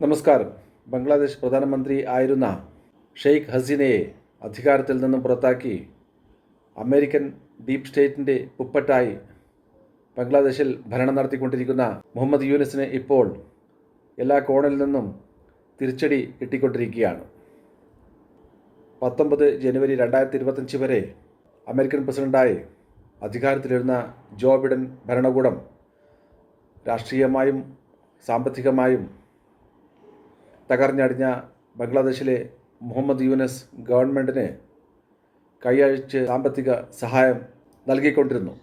നമസ്കാരം. ബംഗ്ലാദേശ് പ്രധാനമന്ത്രി ആയിരുന്ന ഷെയ്ഖ് ഹസീനയെ അധികാരത്തിൽ നിന്നും പുറത്താക്കി അമേരിക്കൻ ഡീപ് സ്റ്റേറ്റിന്റെ പുപ്പറ്റായി ബംഗ്ലാദേശിൽ ഭരണം നടത്തിക്കൊണ്ടിരിക്കുന്ന മുഹമ്മദ് യൂനിസിന് ഇപ്പോൾ എല്ലാ കോണിൽ നിന്നും തിരിച്ചടി കിട്ടിക്കൊണ്ടിരിക്കുകയാണ് പത്തൊമ്പത് ജനുവരി രണ്ടായിരത്തി ഇരുപത്തഞ്ച് വരെ അമേരിക്കൻ പ്രസിഡന്റായി അധികാരത്തിലിരുന്ന ജോ ബിഡൻ ഭരണകൂടം രാഷ്ട്രീയമായും സാമ്പത്തികമായും തകർന്നടിഞ്ഞ ബംഗ്ലാദേശിലെ മുഹമ്മദ് യൂനസ് ഗവൺമെന്റിന് കൈയഴിച്ച് സാമ്പത്തിക സഹായം നൽകിക്കൊണ്ടിരുന്നു.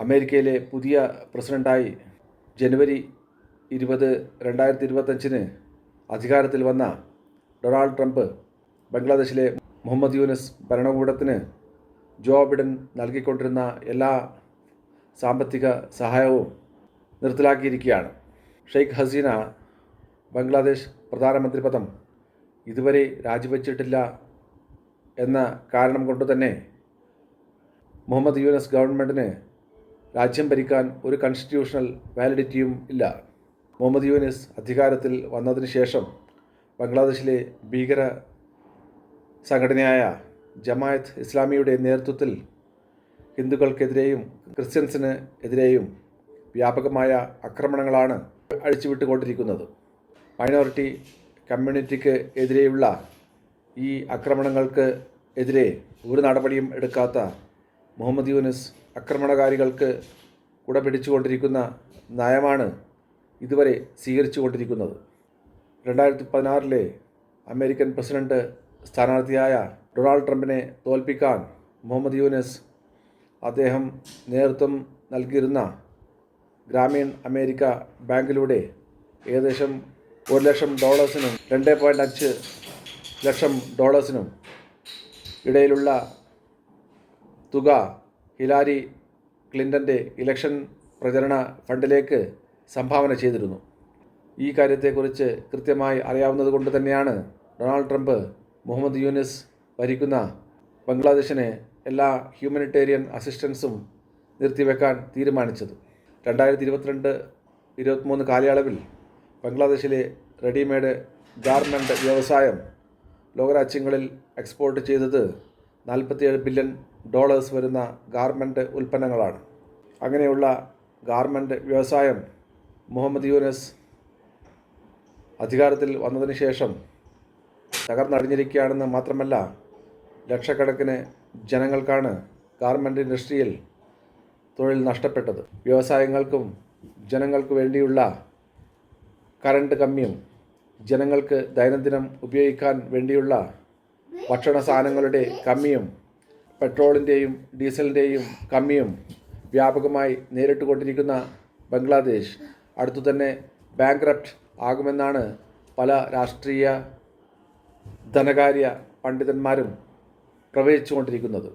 അമേരിക്കയിലെ പുതിയ പ്രസിഡന്റായി ജനുവരി ഇരുപത് രണ്ടായിരത്തി ഇരുപത്തഞ്ചിന് അധികാരത്തിൽ വന്ന ഡൊണാൾഡ് ട്രംപ് ബംഗ്ലാദേശിലെ മുഹമ്മദ് യൂനസ് ഭരണകൂടത്തിന് ജോ ബിഡൻ നൽകിക്കൊണ്ടിരുന്ന എല്ലാ സാമ്പത്തിക സഹായവും നിർത്തലാക്കിയിരിക്കുകയാണ്. ഷെയ്ഖ് ഹസീന ബംഗ്ലാദേശ് പ്രധാനമന്ത്രി പദം ഇതുവരെ രാജിവെച്ചിട്ടില്ല എന്ന കാരണം കൊണ്ട് തന്നെ മുഹമ്മദ് യൂനസ് ഗവൺമെന്റിന് രാജ്യം ഭരിക്കാൻ ഒരു കോൺസ്റ്റിറ്റ്യൂഷണൽ വാലിഡിറ്റിയും ഇല്ല. മുഹമ്മദ് യൂനിസ് അധികാരത്തിൽ വന്നതിന് ശേഷം ബംഗ്ലാദേശിലെ ഭീകര സംഘടനയായ ജമായത്ത് ഇസ്ലാമിയുടെ നേതൃത്വത്തിൽ ഹിന്ദുക്കൾക്കെതിരെയും ക്രിസ്ത്യൻസിന് എതിരെയും വ്യാപകമായ ആക്രമണങ്ങളാണ് അഴിച്ചുവിട്ടുകൊണ്ടിരിക്കുന്നത്. മൈനോറിറ്റി കമ്മ്യൂണിറ്റിക്ക് എതിരെയുള്ള ഈ ആക്രമണങ്ങൾക്ക് എതിരെ ഒരു നടപടിയും എടുക്കാത്ത മുഹമ്മദ് യൂനിസ് ആക്രമണകാരികൾക്ക് കുട പിടിച്ചുകൊണ്ടിരിക്കുന്ന നയമാണ് ഇതുവരെ സ്വീകരിച്ചു കൊണ്ടിരിക്കുന്നത് രണ്ടായിരത്തി പതിനാറിലെ അമേരിക്കൻ പ്രസിഡന്റ് സ്ഥാനാർത്ഥിയായ ഡൊണാൾഡ് ട്രംപിനെ തോൽപ്പിക്കാൻ മുഹമ്മദ് യൂനിസ് അദ്ദേഹം നേതൃത്വം നൽകിയിരുന്ന ഗ്രാമീൺ അമേരിക്ക ബാങ്കിലൂടെ ഏകദേശം ഒരു ലക്ഷം ഡോളേഴ്സിനും രണ്ട് പോയിന്റ് അഞ്ച് ലക്ഷം ഡോളേഴ്സിനും ഇടയിലുള്ള തുക ഹിലാരി ക്ലിന്റന്റെ ഇലക്ഷൻ പ്രചരണ ഫണ്ടിലേക്ക് സംഭാവന ചെയ്തിരുന്നു. ഈ കാര്യത്തെക്കുറിച്ച് കൃത്യമായി അറിയാവുന്നത് കൊണ്ട് തന്നെയാണ് ഡൊണാൾഡ് ട്രംപ് മുഹമ്മദ് യൂനിസ് ഭരിക്കുന്ന ബംഗ്ലാദേശിന് എല്ലാ ഹ്യൂമനിറ്റേറിയൻ അസിസ്റ്റൻസും നിർത്തിവെക്കാൻ തീരുമാനിച്ചത്. രണ്ടായിരത്തി ഇരുപത്തിരണ്ട് ഇരുപത്തിമൂന്ന് കാലയളവിൽ ബംഗ്ലാദേശിലെ റെഡിമെയ്ഡ് ഗാർമെന്റ് വ്യവസായം ലോകരാജ്യങ്ങളിൽ എക്സ്പോർട്ട് ചെയ്തത് നാൽപ്പത്തിയേഴ് ബില്യൺ ഡോളേഴ്സ് വരുന്ന ഗാർമെന്റ് ഉൽപ്പന്നങ്ങളാണ്. അങ്ങനെയുള്ള ഗാർമെന്റ് വ്യവസായം മുഹമ്മദ് യൂനസ് അധികാരത്തിൽ വന്നതിന് ശേഷം തകർന്നടിഞ്ഞിരിക്കുകയാണെന്ന് മാത്രമല്ല ലക്ഷക്കണക്കിന് ജനങ്ങൾക്കാണ് ഗാർമെന്റ് ഇൻഡസ്ട്രിയിൽ തൊഴിൽ നഷ്ടപ്പെട്ടത്. വ്യവസായങ്ങൾക്കും ജനങ്ങൾക്ക് വേണ്ടിയുള്ള കറണ്ട് കമ്മിയും ജനങ്ങൾക്ക് ദൈനംദിനം ഉപയോഗിക്കാൻ വേണ്ടിയുള്ള ഭക്ഷണ സാധനങ്ങളുടെ കമ്മിയും പെട്രോളിന്റെയും ഡീസലിന്റെയും കമ്മിയും വ്യാപകമായി നേരിട്ട് കൊണ്ടിരിക്കുന്ന ബംഗ്ലാദേശ് അടുത്തു തന്നെ ബാങ്ക്രപ്റ്റ് ആകുമെന്നാണ് പല രാഷ്ട്രീയ ധനകാര്യ പണ്ഡിതന്മാരും പ്രവചിച്ചുകൊണ്ടിരിക്കുന്നത്.